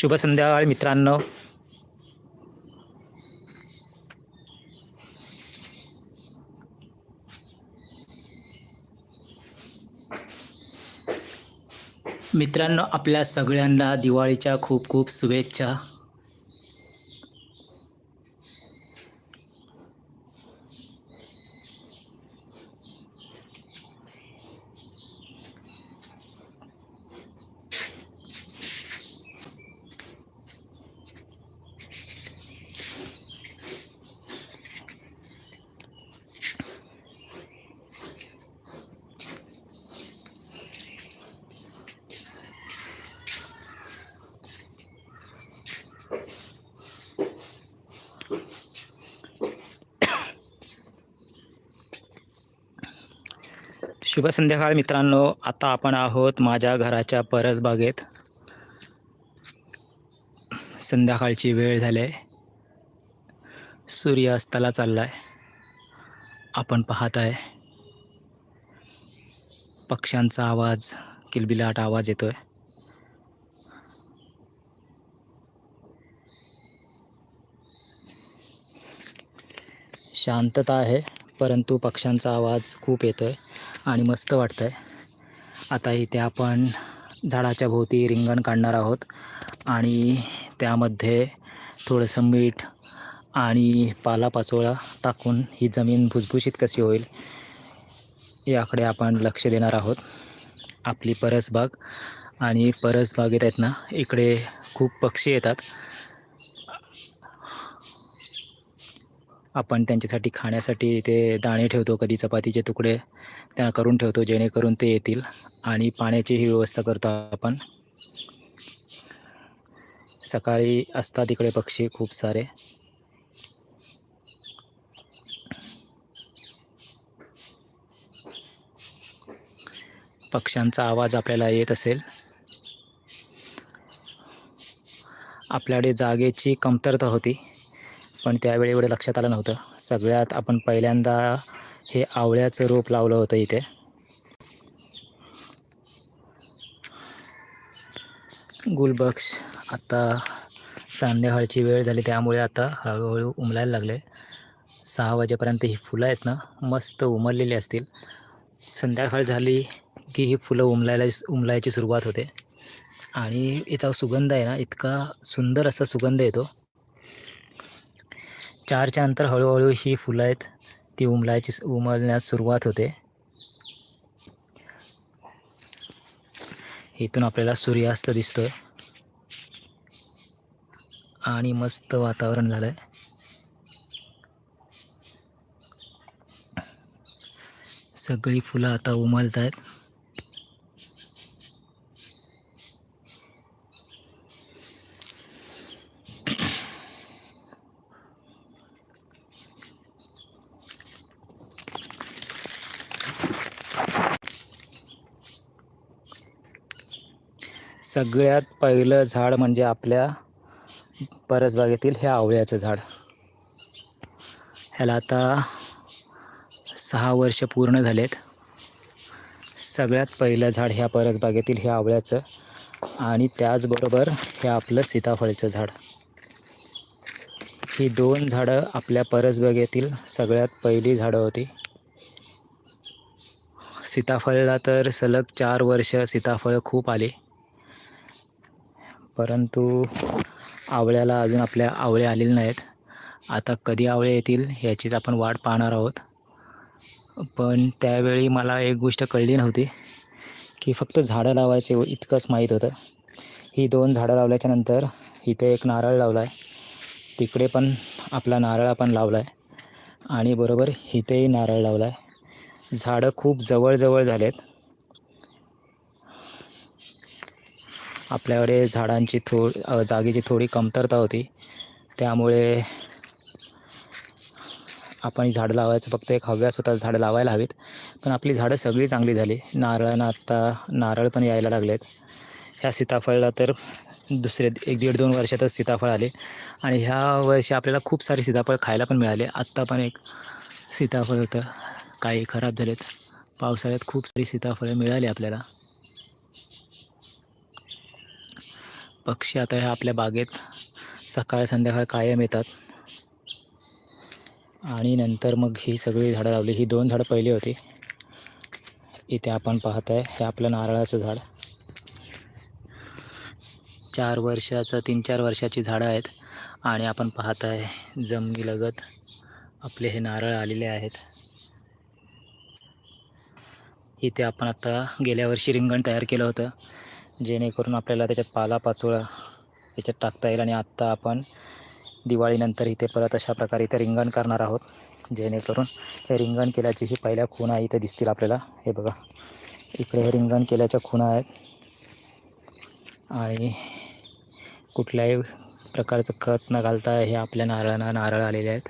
शुभ संध्याकाळ मित्रांनो. मित्रांनो आपल्या सगळ्यांना दिवाळीच्या खूप खूप शुभेच्छा. शुभ संध्याकाळ मित्रांनो. आता आपण आहोत माझ्या घराच्या परसबागेत. संध्याकाळची वेळ झाली आहे. सूर्य अस्ताला चालला आहे आपण पाहत आहे. पक्ष्यांचा आवाज किलबिलाट आवाज येतो आहे शांतता आहे परंतु पक्ष्यांचा आवाज खूप येतो आहे आणि मस्त वाटतं आहे आता इथे आपण झाडाच्या भोवती रिंगण काढणार आहोत. आणि त्यामध्ये थोडंसं मीठ आणि पालापाचोळा टाकून ही जमीन भुसभुशीत कशी होईल याकडे आपण लक्ष देणार आहोत. आपली परसबाग आणि परसबागेत आहेत ना इकडे खूप पक्षी येतात. आपण त्यांच्यासाठी खाण्यासाठी ते दाणे ठेवतो कधी चपातीचे तुकडे त्यांना करून ठेवतो जेणेकरून ते येतील आणि पाण्याचीही व्यवस्था करतो आपण. सकाळी असतात इकडे पक्षी खूप सारे. पक्ष्यांचा आवाज आपल्याला येत असेल. आपल्याकडे जागेची कमतरता होती. पण त्यावेळी एवढं लक्षात आलं नव्हतं. सगळ्यात आपण पहिल्यांदा हे आवळ्याचं रोप लावलं होतं इथे. गुलबक्ष. आता संध्याकाळची वेळ झाली त्यामुळे आता हळूहळू उमलायला लागले. सहा वाजेपर्यंत ही फुलं आहेत ना मस्त उमललेली असतील. संध्याकाळ झाली की ही फुलं उमलायला उमलायची सुरुवात होते. आणि याचा सुगंध आहे ना इतका सुंदर असा सुगंध येतो. चारच्या नंतर हळूहळू ही फुलं आहेत ती उमलायची उमलण्यास सुरुवात होते. इथून आपल्याला सूर्यास्त दिसतोय. आणि मस्त वातावरण झालं आहे सगळी फुलं आता उमलत आहेत सगळ्यात पहिलं झाड म्हणजे आपल्या परसबागेतील हे आवळ्याचं झाड. ह्याला आता सहा वर्ष पूर्ण झालेत. सगळ्यात पहिलं झाड ह्या परसबागेतील हे आवळ्याचं आणि त्याचबरोबर हे आपलं सीताफळचं झाड. ही दोन झाडं आपल्या परसबागेतील सगळ्यात पहिली झाडं होती. सीताफळला तर सलग चार वर्ष सीताफळ खूप आली. परंतु आवळ्याला अजून आपल्या आवळे आलेले नाहीत. आता कधी आवळे येतील ह्याचीच आपण वाट पाहणार आहोत. पण त्यावेळी मला एक गोष्ट कळली नव्हती की फक्त झाडं लावायचे इतकंच माहीत होतं. ही दोन झाडं लावल्याच्यानंतर इथे एक नारळ लावला आहे तिकडे पण आपला नारळ आपण लावला आहे आणि बरोबर इथेही नारळ लावला आहे झाडं खूप जवळजवळ झालेत. आपल्याकडे झाडांची थो जागेची थोडी कमतरता होती. त्यामुळे आपण झाडं लावायचं फक्त एक हव्यास होता झाडं लावायला हवीत. पण आपली झाडं सगळी चांगली झाली. नारळांना आत्ता नारळ पण यायला लागलेत. ह्या सीताफळला तर दुसरे एक दीड दोन वर्षातच सीताफळ आले. आणि ह्या वर्षी आपल्याला खूप सारे सीताफळ खायला पण मिळाले. आत्ता पण एक सीताफळ होतं. काही खराब झालेत. पावसाळ्यात खूप सारी सीताफळं मिळाली आपल्याला. पक्षी आता ह्या आपल्या बागेत सकाळ संध्याकाळ कायम येतात. आणि नंतर मग ही सगळी झाडं लावली. ही दोन झाडं पहिली होती. इथे आपण पाहत आहे हे आपलं नारळाचं झाड. चार वर्षाचं तीन चार वर्षाची झाडं आहेत. आणि आपण पाहत आहे जमिनीलगत आपले हे नारळ आलेले आहेत. इथे आपण आता गेल्या वर्षी रिंगण तयार केलं होतं. जेणेकरून आपल्याला त्याच्यात पालापाचोळा त्याच्यात टाकता येईल आणि आत्ता आपण दिवाळीनंतर इथे परत अशा प्रकारे इथे रिंगण करणार आहोत. जेणेकरून हे रिंगण केल्याची ही पहिल्या खुणा इथे दिसतील आपल्याला. हे बघा. इकडे हे रिंगण केल्याच्या खुणा आहेत. आणि कुठल्याही प्रकारचं खत न घालता हे आपल्या नारळांना नारळ आलेले आहेत.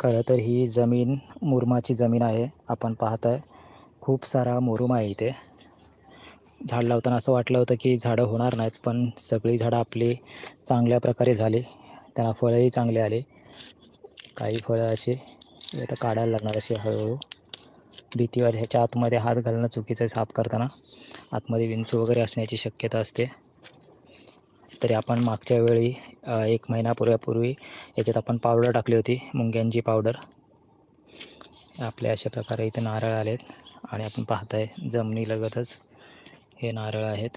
खरं तर ही जमीन मुरमाची जमीन आहे आपण पाहत आहे खूप सारा मुरुम आहे इथे. झाड लावताना असं वाटलं होतं की झाडं होणार नाहीत पण सगळी झाडं आपली चांगल्या प्रकारे झाली. त्यांना फळंही चांगले आले. काही फळं असे आता काढायला लागणार असे हळूहळू. भीतीवर ह्याच्या आतमध्ये हात घालणं चुकीचं आहे साफ करताना. आतमध्ये विंचू वगैरे असण्याची शक्यता असते. तरी आपण मागच्या वेळी एक महिनापूर्वीपूर्वी याच्यात आपण पावडर टाकली होती मुंग्यांची पावडर आपल्या अशा प्रकारे इथे नारळ आलेत आणि आपण पाहताय जमिनीलगतच हे नारळ आहेत.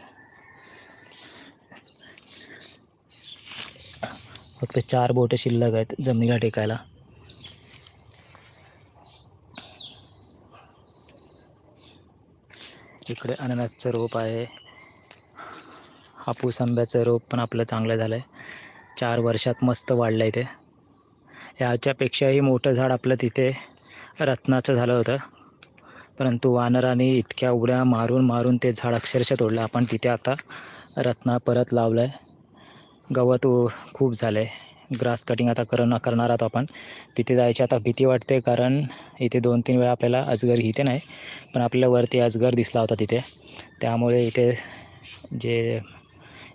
फक्त चार बोटं शिल्लक आहेत जमिनीला टेकायला. इकडे अननसचं रोप आहे. हापूस आंब्याचं रोप पण आपलं चांगलं झालं आहे चार वर्षात मस्त वाढलं आहे ते. ह्याच्यापेक्षाही मोठं झाड आपलं तिथे रत्नाचं झालं होतं. परंतु वानराने इतक्या उड्या मारून मारून ते झाड अक्षरशः तोडलं. आपण तिथे आता रत्ना परत लावलं आहे गवत खूप झालं आहे ग्रास कटिंग आता कर करणार आहोत आपण. तिथे जायची आता भीती वाटते कारण इथे दोन तीन वेळा आपल्याला अजगर इथे नाही पण आपल्याला वरती अजगर दिसला होता तिथे. त्यामुळे इथे जे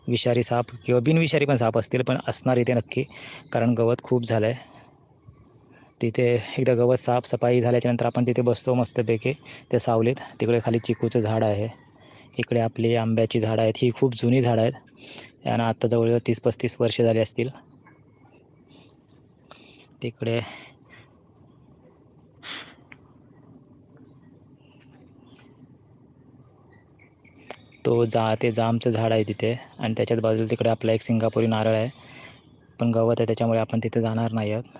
विषारी साप किंवा बिनविषारी पण साप असतील पण असणार इथे नक्की. कारण गवत खूप झालं आहे तिथे एकदा गवत साफसफाई झाल्याच्यानंतर आपण तिथे बसतो मस्तपैकी. त्या सावलीत तिकडे खाली चिकूचं झाड आहे. इकडे आपली आंब्याची झाडं आहेत. ही खूप जुनी झाडं आहेत. यांना आत्ता जवळजवळ तीस पस्तीस वर्षे झाली असतील. तिकडे तो जा ते जामचं झाड आहे तिथे. आणि त्याच्याच बाजूला तिकडे आपला एक सिंगापुरी नारळ आहे. पण गवत आहे त्याच्यामुळे आपण तिथे जाणार नाही आहोत.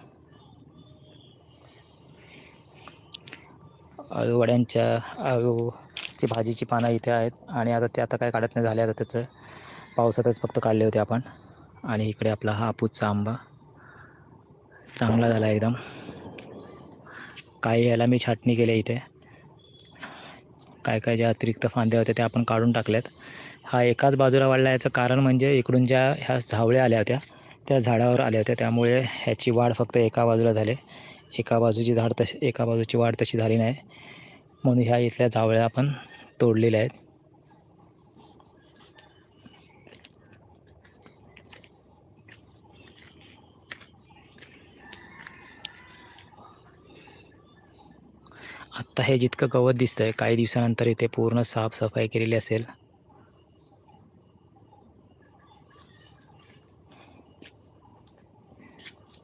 अळूवड्यांच्या अळूची भाजीची पानं इथे आहेत. आणि आता ते आता काय काढत नाही झाले आता त्याचं. पावसातच फक्त काढले होते आपण. आणि इकडे आपला हा हापूसचा आंबा. चांगला झाला एकदम. काही याला मी छाटणी केली इथे. काय काय ज्या अतिरिक्त फांद्या होत्या त्या आपण काढून टाकल्यात. हा एकाच बाजूला वाढला याचं कारण म्हणजे इकडून ज्या ह्या झावळ्या आल्या होत्या त्या झाडावर आल्या होत्या. त्यामुळे ह्याची वाढ फक्त एका बाजूला झाली. एका बाजूची झाड तशी एका बाजूची वाढ तशी झाली नाही. म्हणून ह्या इथल्या झावळ्या आपण तोडलेल्या आहेत. आत्ता हे जितकं गवत दिसतंय काही दिवसानंतर इथे पूर्ण साफसफाई केलेली असेल.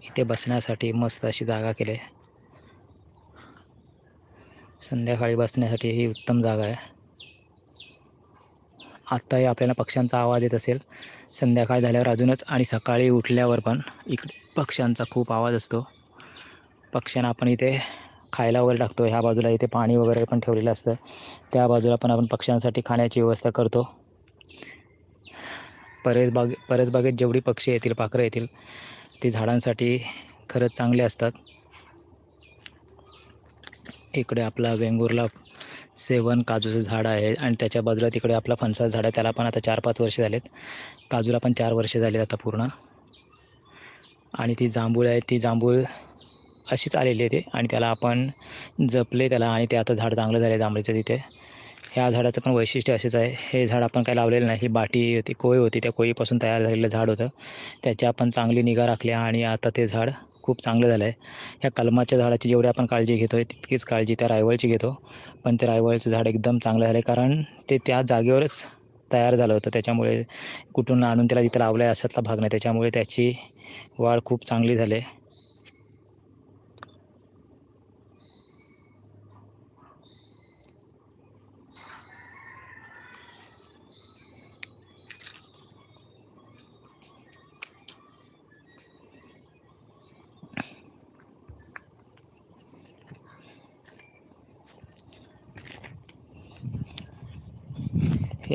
इथे बसण्यासाठी मस्त अशी जागा केली. संध्याकाळी बसण्यासाठी ही उत्तम जागा आहे. आत्ताही आपल्याला पक्ष्यांचा आवाज येत असेल. संध्याकाळ झाल्यावर अजूनच आणि सकाळी उठल्यावर पण इकडे पक्ष्यांचा खूप आवाज असतो. पक्ष्यांना आपण इथे खायला वगैरे टाकतो. ह्या बाजूला इथे पाणी वगैरे पण ठेवलेलं असतं. त्या बाजूला पण आपण पक्ष्यांसाठी खाण्याची व्यवस्था करतो. परस बाग परसबागेत जेवढी पक्षी येतील पाखरं येतील ती झाडांसाठी खरंच चांगले असतात. इकडे आपला वेंगुर्ला सेवन काजूचं झाड आहे आणि त्याच्या बाजूला तिकडे आपला फणसाचं झाड आहे. त्याला पण आता चार पाच वर्षे झालेत. काजूला पण चार वर्षे झालेत आता पूर्ण. आणि ती जांभूळ आहे. ती जांभूळ अशीच आलेली आहे ते. आणि त्याला आपण जपले त्याला आणि ते आता झाड चांगलं झालं आहे जांभळीचं तिथे. ह्या झाडाचं पण वैशिष्ट्य असेच आहे. हे झाड आपण काही लावलेलं नाही. ही बाटी होती कोय होती. त्या कोयीपासून तयार झालेलं झाड होतं. त्याची आपण चांगली निगा राखली आणि आता ते झाड खूप चांगलं झालं आहे ह्या कलमाच्या झाडाची जेवढी आपण काळजी घेतो आहे तितकीच काळजी त्या रायवळची घेतो. पण ते रायवळचं झाड एकदम चांगलं झालं आहे कारण ते त्या जागेवरच तयार झालं होतं. त्याच्यामुळे कुठून आणून त्याला तिथं लावलं आहे अशातला भाग नाही. त्याच्यामुळे त्याची वाढ खूप चांगली झाली आहे.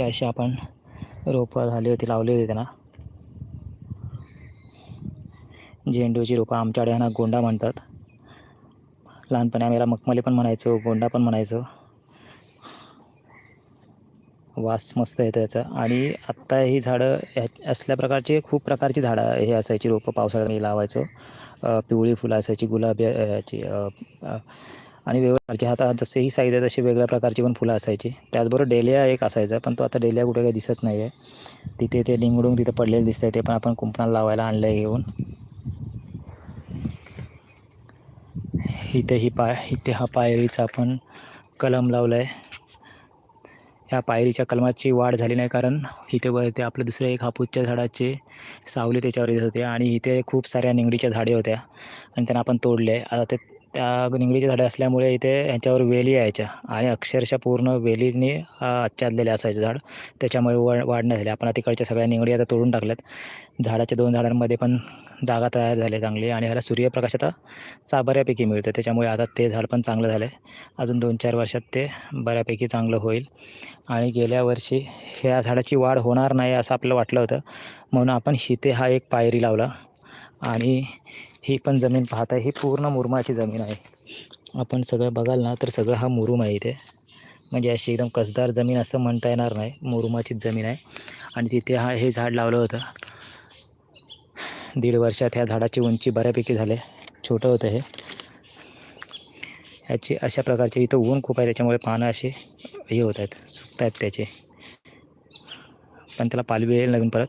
अशी असे आपण रोपं झाली होती लावली होती त्यांना. झेंडूची रोपं आमच्याकडे ह्यांना गोंडा म्हणतात. लहानपणी आम्ही याला मखमली पण म्हणायचो गोंडा पण म्हणायचो. वास मस्त येतं याचा. आणि आत्ता ही झाडं ह्या असल्या प्रकारचे खूप प्रकारची झाडं हे असायची रोपं पावसाळ्यात लावायचो. पिवळी फुलं असायची गुलाबी याची आणि वेगवेगळ्या प्रकारची आता जसे ही साईज आहे तशी वेगळ्या प्रकारची पण फुलं असायची. त्याचबरोबर डेलिया एक असायचा पण तो आता डेलिया कुठे काही दिसत नाही आहे तिथे ते लिंगडून तिथं पडलेलं आहे ते पण आपण कुंपणाला लावायला आणलं आहे घेऊन. इथे ही पाय इथे हा पायरीचा आपण कलम लावला आहे ह्या पायरीच्या कलमाची वाढ झाली नाही कारण इथे वर ते आपलं दुसऱ्या एक हापूसच्या झाडाचे सावली त्याच्यावर येत होते आणि इथे खूप साऱ्या निंगडीच्या झाडे होत्या. आणि त्यांना आपण तोडले. आता ते त्या निंगडीची झाडे असल्यामुळे इथे ह्याच्यावर वेली यायच्या. आणि अक्षरशः पूर्ण वेलीने आच्छादलेले असायचं झाड. त्याच्यामुळे व वाढ नाही झाली. आपण तिकडच्या सगळ्या निंगडी आता तोडून टाकल्यात. झाडाच्या दोन झाडांमध्ये पण जागा तयार झाली चांगली आणि ह्याला सूर्यप्रकाश आता चा बऱ्यापैकी मिळतं. त्याच्यामुळे आता ते झाड पण चांगलं झालं आहे अजून दोन चार वर्षात ते बऱ्यापैकी चांगलं होईल. आणि गेल्या वर्षी ह्या झाडाची वाढ होणार नाही असं आपल्याला वाटलं होतं. म्हणून आपण हिते हा एक पायरी लावला. आणि ही पण जमीन पाहता ही पूर्ण मुरमाची जमीन आहे. आपण सगळं बघाल ना तर सगळं हा मुरुम आहे इथे. म्हणजे अशी एकदम कसदार जमीन असं म्हणता येणार नाही. मुरुमाचीच जमीन आहे. आणि तिथे हा हे झाड लावलं होतं. दीड वर्षात ह्या झाडाची उंची बऱ्यापैकी झाले. छोटं होतं हे. ह्याची अशा प्रकारचे इथं ऊन खूप आहे. त्याच्यामुळे पानं असे हे होत आहेत सुकत आहेत त्याचे. पण त्याला पालवी येईल नवीन परत.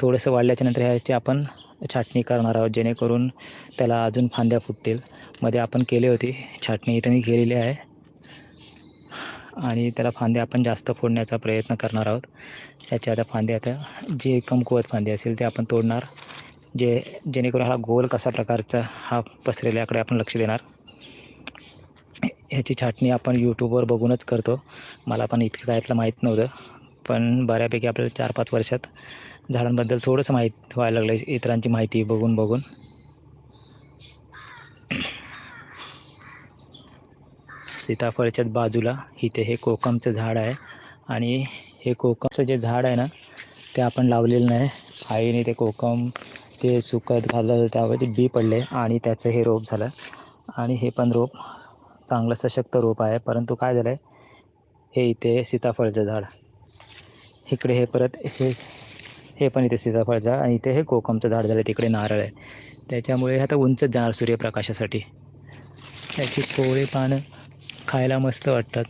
थोडंसं वाढल्याच्या नंतर ह्याची आपण छाटणी करणार आहोत जेणेकरून त्याला अजून फांद्या फुटतील. मध्ये आपण केले होते छाटणी इथं मी केलेली आहे. आणि त्याला फांदे आपण जास्त फोडण्याचा प्रयत्न करणार आहोत. ह्याच्या आता फांदे आता जे कमकुवत फांदे असेल ते आपण तोडणार. जे जेणेकरून हा गोल कसा प्रकारचा हा पसरेल्याकडे आपण लक्ष देणार. ह्याची छाटणी आपण यूट्यूबवर बघूनच करतो. मला पण इतकं काय माहीत नव्हतं पण बऱ्यापैकी आपल्याला चार पाच वर्षात झाडांबद्दल थोडंसं माहीत व्हायला लागलं आहे इतरांची माहिती बघून बघून. सीताफळच्याच बाजूला इथे हे कोकमचं झाड आहे. आणि हे कोकमचं जे झाड आहे ना ते आपण लावलेलं नाही. आईने ते कोकम ते सुकत घाललं त्यावरती बी पडले आणि त्याचं हे रोप झालं. आणि हे पण रोप चांगलं सशक्त रोप आहे. परंतु काय झालं आहे हे इथे सीताफळचं झाड. इकडे हे परत हे हे पण इथे सीताफळ झाड आणि इथे हे कोकमचं झाड झालं तिकडे नारळ आहे. त्याच्यामुळे आता उंचच जाणार सूर्यप्रकाशासाठी. त्याची कोवळी पानं खायला मस्त वाटतात.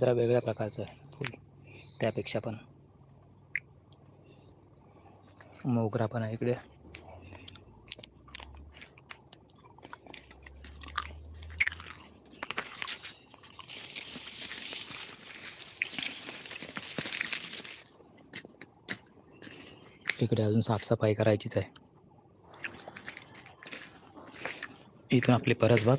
जरा वेगळ्या प्रकारचं आहे फुल. त्यापेक्षा पण. मोगरा पण आहे इकडे. इकडे अजून साफसफाई करायचीच आहे. इथून आपली परसबाग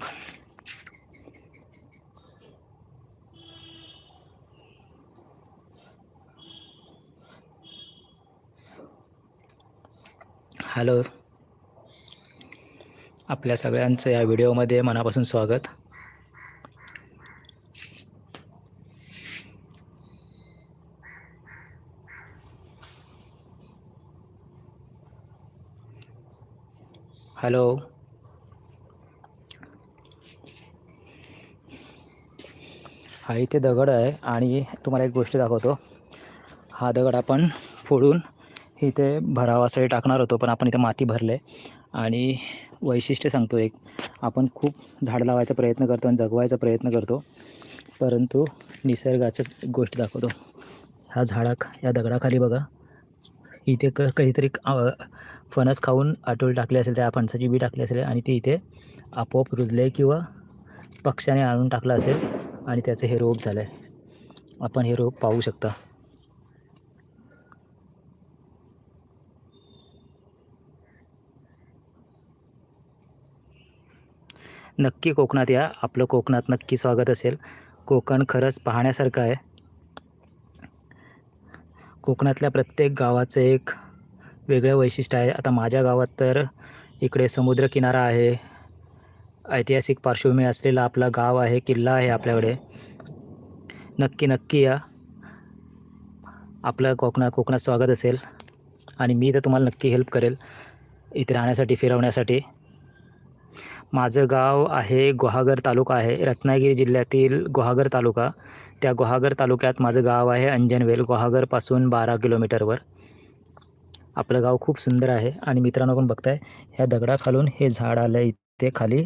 हॅलो. आपल्या सगळ्यांचं या व्हिडिओमध्ये मनापासून स्वागत. हॅलो. हा इथे दगड आहे आणि तुम्हाला एक गोष्ट दाखवतो. हा दगड आपण फोडून इथे भरावासाठी टाकणार होतो पण आपण इथे माती भरले. आणि वैशिष्ट्य सांगतो एक आपण खूप झाड लावायचा प्रयत्न करतो आणि जगवायचा प्रयत्न करतो. परंतु निसर्गाचं एक गोष्ट दाखवतो. ह्या झाडा या दगडाखाली बघा. इथे क काहीतरी फणस खाऊन आटोळी टाकली असेल त्या फणसाची बी टाकली असेल आणि ती इथे आपोआप रुजले किंवा पक्ष्याने आणून टाकलं असेल आणि त्याचं हे रोप झालं. आहे आपण हे रोप पाहू शकता. नक्की कोकणात या. आपलं कोकणात नक्की स्वागत असेल. कोकण खरंच पाहण्यासारखं आहे. कोकणातल्या प्रत्येक गावाचं एक वेगळं वैशिष्ट्य आहे. आता माझ्या गावात तर इकडे समुद्रकिनारा आहे. ऐतिहासिक पार्श्वभूमी असलेला आपला गाव आहे किल्ला आहे आपल्याकडे. नक्की नक्की या. आपलं कोकणा कोकणात स्वागत असेल. आणि मी तर तुम्हाला नक्की हेल्प करेल. इथे राहण्यासाठी फिरवण्यासाठी. माझं गाव आहे गुहागर तालुका आहे. रत्नागिरी जिल्ह्यातील गुहागर तालुका. त्या गुहागर तालुक्यात माझं गाव आहे अंजनवेल गुहागरपासून बारा किलोमीटरवर आपलं गाव खूप सुंदर आहे आणि मित्रांनो पण बघताय ह्या दगडाखालून हे झाड आलं आहे इथे खाली.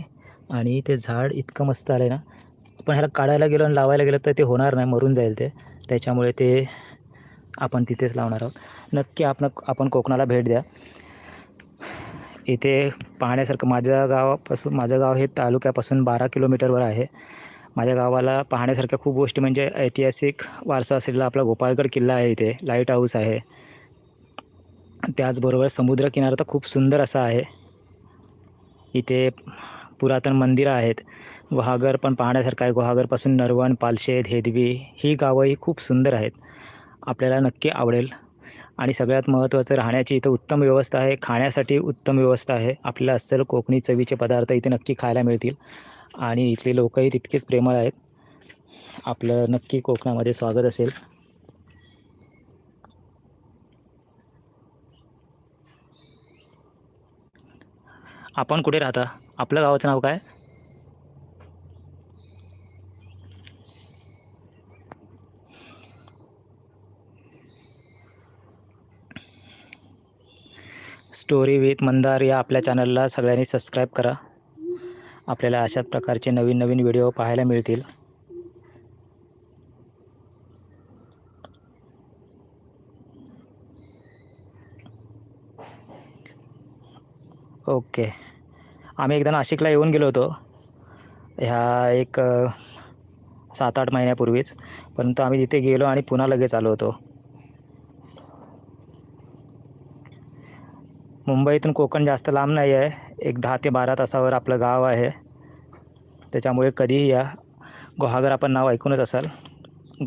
आणि ते झाड इतकं मस्त आलं आहे ना पण ह्याला काढायला गेलो आणि लावायला गेलं तर ते होणार नाही मरून जाईल ते. त्याच्यामुळे ते आपण तिथेच लावणार आहोत. नक्की आपण आपण कोकणाला भेट द्या. इथे पाहण्यासारखं माझ्या गावापासून माझं गाव हे तालुक्यापासून बारा किलोमीटरवर आहे. माझ्या गावाला पाहण्यासारख्या खूप गोष्टी म्हणजे ऐतिहासिक वारसा असलेला आपला गोपाळगड किल्ला आहे इथे लाइट हाऊस आहे. त्याचबरोबर समुद्रकिनारा तर खूप सुंदर असा आहे. इथे पुरातन मंदिरं आहेत. गुहागर पण पाहण्यासारखं आहे. गुहागरपासून नरवण पालशेत हेदवी ही गावंही खूप सुंदर आहेत. आपल्याला नक्की आवडेल. आणि सगळ्यात महत्त्वाचं राहण्याची इथं उत्तम व्यवस्था आहे. खाण्यासाठी उत्तम व्यवस्था आहे. आपल्याला अस्सल कोकणी चवीचे पदार्थ इथे नक्की खायला मिळतील. आणि इथले लोकही तितकेच प्रेमळ आहेत. आपलं नक्की कोकणामध्ये स्वागत असेल. आपण कुठे राहता? आपलं गावाचं नाव काय? स्टोरी विथ मंदार या आपल्या चॅनलला सगळ्यांनी सबस्क्राईब करा. आपल्याला अशाच प्रकारचे नवीन नवीन व्हिडिओ पाहायला मिळतील. ओके आम्ही एकदा नाशिकला येऊन गेलो होतो. ह्या एक सात आठ महिन्यापूर्वीच. परंतु आम्ही तिथे गेलो आणि पुन्हा लगेच आलो होतो. मुंबईतून कोकण जास्त लांब नाही आहे. एक दहा ते बारा तासावर आपलं गाव आहे. त्याच्यामुळे कधीही या. गुहागर आपण नाव ऐकूनच असाल.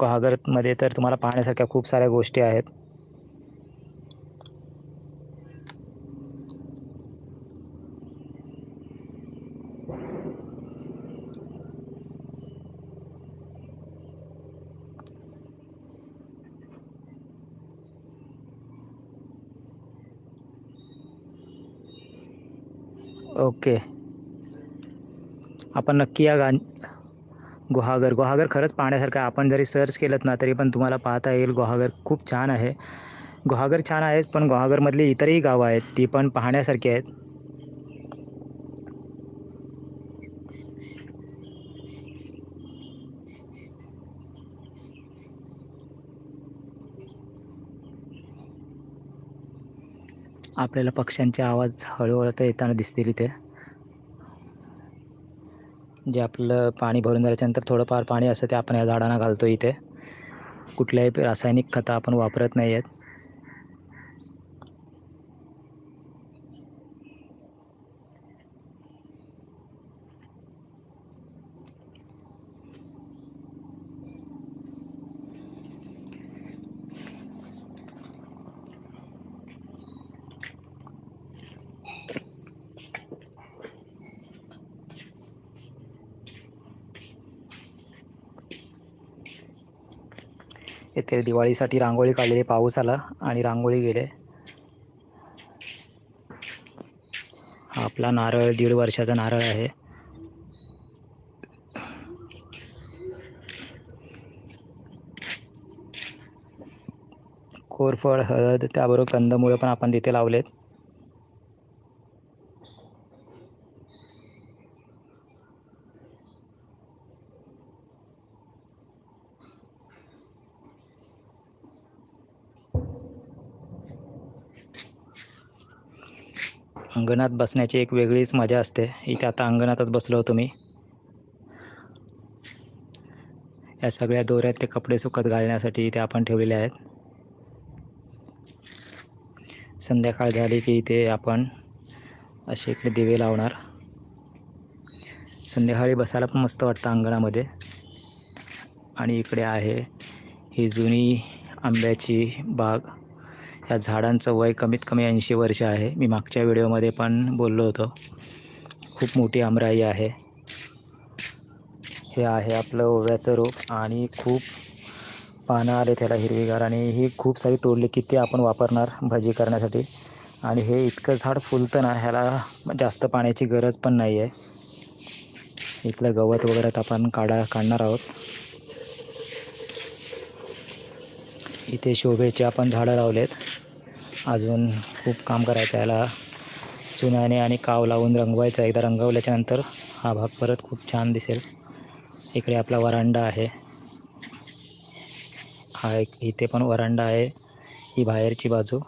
गुहागरमध्ये तर तुम्हाला पाहण्यासारख्या खूप साऱ्या गोष्टी आहेत. ओके. आपण नक्की या गा गुहागर. गुहागर खरंच पाहण्यासारखं आपण जरी सर्च केलं ना तरी पण तुम्हाला पाहता येईल गुहागर खूप छान आहे. गुहागर छान आहेच पण गुहागरमधली इतरही गावं आहेत ती पण पाहण्यासारखी आहेत. आपल्याला पक्ष्यांचे आवाज हळूहळू तर येताना दिसतील इथे. जे आपलं पाणी भरून झाल्याच्यानंतर थोडंफार पाणी असतं ते आपण या झाडांना घालतो इथे. कुठल्याही रासायनिक खतं आपण वापरत नाही आहेत ते दिवाळीसाठी रांगोळी काढलेली पाऊस आला आणि रांगोळी गेले. हा आपला नारळ दीड वर्षाचा नारळ आहे. कोरफळ हळद त्याबरोबर कंदमुळं पण आपण तिथे लावलेत. अंगणात बसण्याची एक वेगळीच मजा असते. इथे आता अंगणातच बसलो होतो मी या सगळ्या दोऱ्यात ते कपडे सुकत घालण्यासाठी इथे आपण ठेवलेले आहेत. संध्याकाळ झाली की इथे आपण असे इकडे दिवे लावणार. संध्याकाळी बसायला पण मस्त वाटतं अंगणामध्ये. आणि इकडे आहे ही जुनी आंब्याची बाग. या झाडांचं वय कमीत कमी ऐंशी वर्ष आहे. मी मागच्या व्हिडिओमध्ये पण बोललो होतो. खूप मोठी आमराई आहे. हे आहे आपलं ओव्याचं रोप आणि खूप पानं आले त्याला हिरवीगार आणि ही खूप सारी तोडली की ते आपण वापरणार भाजी करण्यासाठी. आणि हे इतकं झाड फुलतं ना ह्याला जास्त पाण्याची गरज पण नाही आहे इथलं गवत वगैरे आपण काढा काढणार आहोत. इथे शोभेचे आपण झाडं लावलेत. अजून खूप काम करायचं आहे. याला चुन्याने आणि काव लावून रंगवायचं एकदा रंगवल्याच्यानंतर हा भाग परत खूप छान दिसेल. इकडे आपला वरांडा आहे. हा एक इथे पण वरांडा आहे. ही बाहेरची बाजू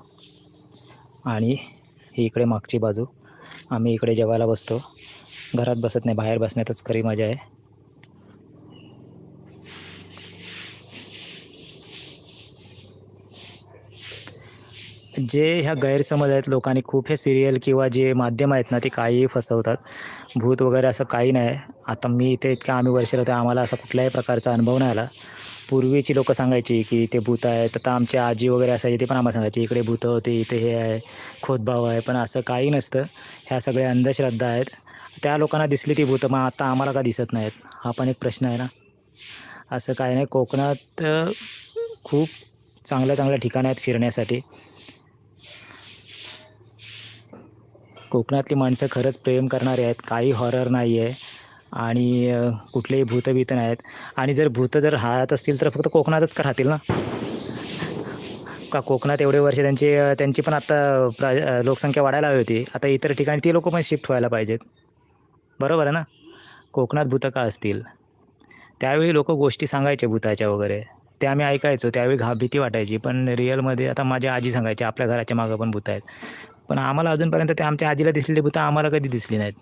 आणि ही इकडे मागची बाजू. आम्ही इकडे जेवायला बसतो. घरात बसत नाही. बाहेर बसण्यातच खरी मजा आहे. जे ह्या गैरसमज आहेत लोकांनी खूप हे सिरियल किंवा जे माध्यम आहेत ना ते काहीही फसवतात. भूत वगैरे असं काही नाही. आता मी इथे इतक्या आम्ही वर्ष होते आम्हाला असा कुठल्याही प्रकारचा अनुभव नाही आला. पूर्वीची लोकं सांगायची की ते भूत आहेत आता आमची आजी वगैरे असायची ते पण आम्हाला सांगायची इकडे भूतं होते इथे हे आहे खोदभाव आहे. पण असं काही नसतं. ह्या सगळ्या अंधश्रद्धा आहेत. त्या लोकांना दिसली ती भूतं मग आता आम्हाला का दिसत नाहीत? हा पण एक प्रश्न आहे ना. असं काही नाही. कोकणात खूप चांगल्या चांगल्या ठिकाणं आहेत फिरण्यासाठी. कोकणातली माणसं खरंच प्रेम करणारी आहेत काही हॉरर नाही आहे आणि कुठलेही भूतभीत नाही आहेत आणि जर भूतं जर राहत असतील तर फक्त कोकणातच का राहतील ना? का कोकणात एवढे वर्ष त्यांची त्यांची पण आता प्रा लोकसंख्या वाढायला हवी होती. आता इतर ठिकाणी ती लोक पण शिफ्ट व्हायला पाहिजेत. बरोबर आहे ना? कोकणात भूतं का असतील? त्यावेळी लोक गोष्टी सांगायचे भूताच्या वगैरे. ते आम्ही ऐकायचो त्यावेळी घा भीती वाटायची. पण रिअलमध्ये आता माझी आजी सांगायची आपल्या घराच्या मागं पण भूत आहेत. पण आम्हाला अजूनपर्यंत ते आमच्या आजीला दिसलेली भूतं आम्हाला कधी दिसली नाहीत.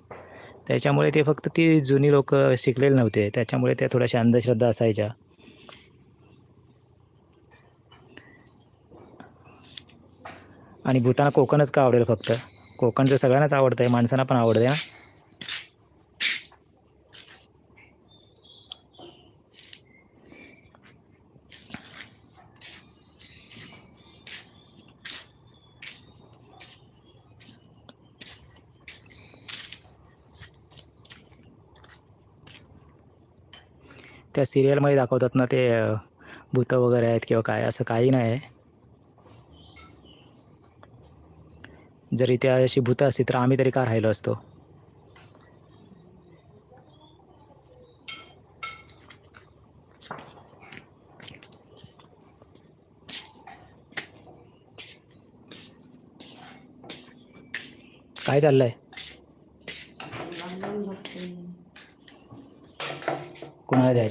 त्याच्यामुळे ते फक्त ती जुनी लोक शिकलेले नव्हते. त्याच्यामुळे त्या थोड्याशा अंधश्रद्धा असायच्या. आणि भूताना कोकणच का आवडेल फक्त? कोकण तर सगळ्यांनाच आवडतं आहे माणसांना पण आवडतं आहे त्या सिरियलमध्ये दाखवतात ना ते भूतं वगैरे आहेत किंवा काय असं काही नाही. आहे जर इथे अशी भूतं असती तर आम्ही तरी का राहिलो असतो? काय चाललं आहे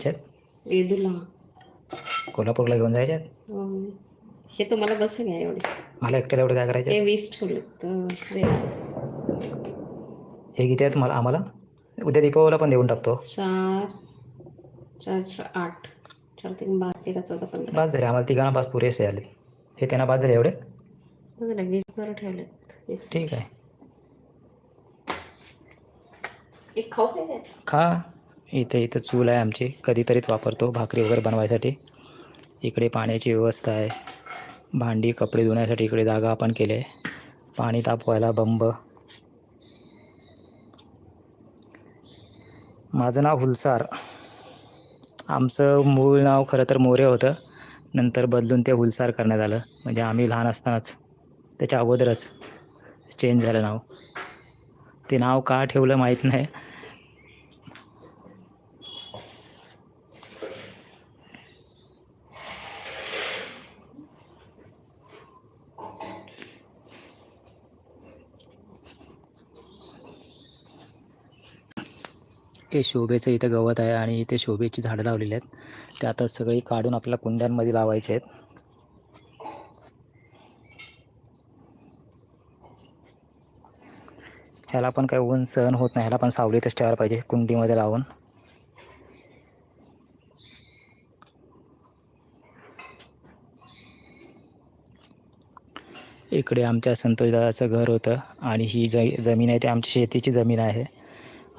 वेदूला. कोल्हापूरला घेऊन जायच्यात? अं, हे तुम्हाला बसेल आहे एवढे. मला एकट्याला एवढं काय करायचं? हे वीस ठेवले हे किती आहेत मला आम्हाला? उद्या दीपावलीला पण देऊन टाकतो. चार चार चार आठ. चार तीन बारा तेरा चौदा पंधरा. बस झाले. आम्हाला तिघांना पाच पुरेसे झाले हे त्यांना बाद झाले एवढे? झालं वीस बरं ठेवले ठीक आहे. एक खाऊ खा. इथे इथं चूल आहे आमची. कधीतरीच वापरतो भाकरी वगैरे बनवायसाठी. इकडे पाण्याची व्यवस्था आहे. भांडी कपडे धुण्यासाठी इकडे जागा आपण केली आहे. पाणी तापवायला बंब. माझं नाव हुलसार. आमचं मूळ नाव खरं तर मोरे होतं. नंतर बदलून ते हुलसार करण्यात आलं. म्हणजे आम्ही लहान असतानाच. त्याच्या अगोदरच. चेंज झालं नाव. ते नाव का ठेवलं माहीत नाही. हे शोभेचं इथं गवत आहे आणि इथे शोभेची झाडं लावलेली आहेत. ते आता सगळी काढून आपल्याला कुंड्यांमध्ये लावायचे आहेत. ह्याला पण काही ऊन सहन होत नाही. ह्याला पण सावलीतच ठेवायला पाहिजे कुंडीमध्ये लावून. इकडे आमच्या संतोषदादाचं घर होतं आणि ही ज जमीन आहे ती आमची शेतीची जमीन आहे.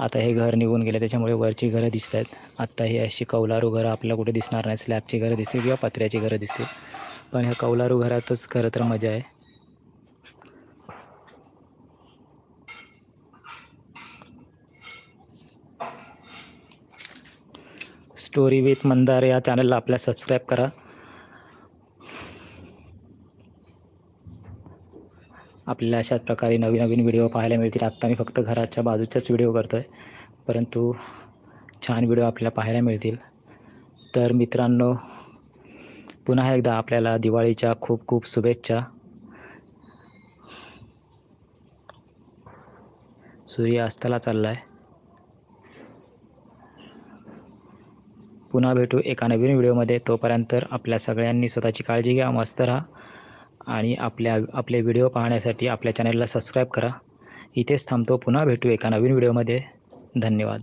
आता हे घर निघून गेले त्याच्यामुळे वरची घरं दिसत आहेत आत्ता ही अशी कौलारू घरं आपल्याला कुठे दिसणार नाही स्लॅबची घरं दिसतील किंवा पत्र्याची घरं दिसतील. पण ह्या कौलारू घरातच खरं तर मजा आहे. स्टोरी विथ मंदार या चॅनलला आपल्या सबस्क्राईब करा. आपल्याला अशाच प्रकारे नवीन नवीन व्हिडिओ पाहायला मिळतील. आत्ता मी फक्त घराच्या बाजूच्याच व्हिडिओ करतो आहे परंतु छान व्हिडिओ आपल्याला पाहायला मिळतील. तर मित्रांनो पुन्हा एकदा आपल्याला दिवाळीच्या खूप खूप शुभेच्छा. सूर्य अस्ताला चालला आहे पुन्हा भेटू एका नवीन व्हिडिओमध्ये तोपर्यंत आपल्या सगळ्यांनी स्वतःची काळजी घ्या मस्त राहा. आणि आपल्या आपले व्हिडिओ पाहण्यासाठी आपल्या चॅनलला सबस्क्राईब करा. इथेच थांबतो. पुन्हा भेटू एका नवीन व्हिडिओमध्ये धन्यवाद.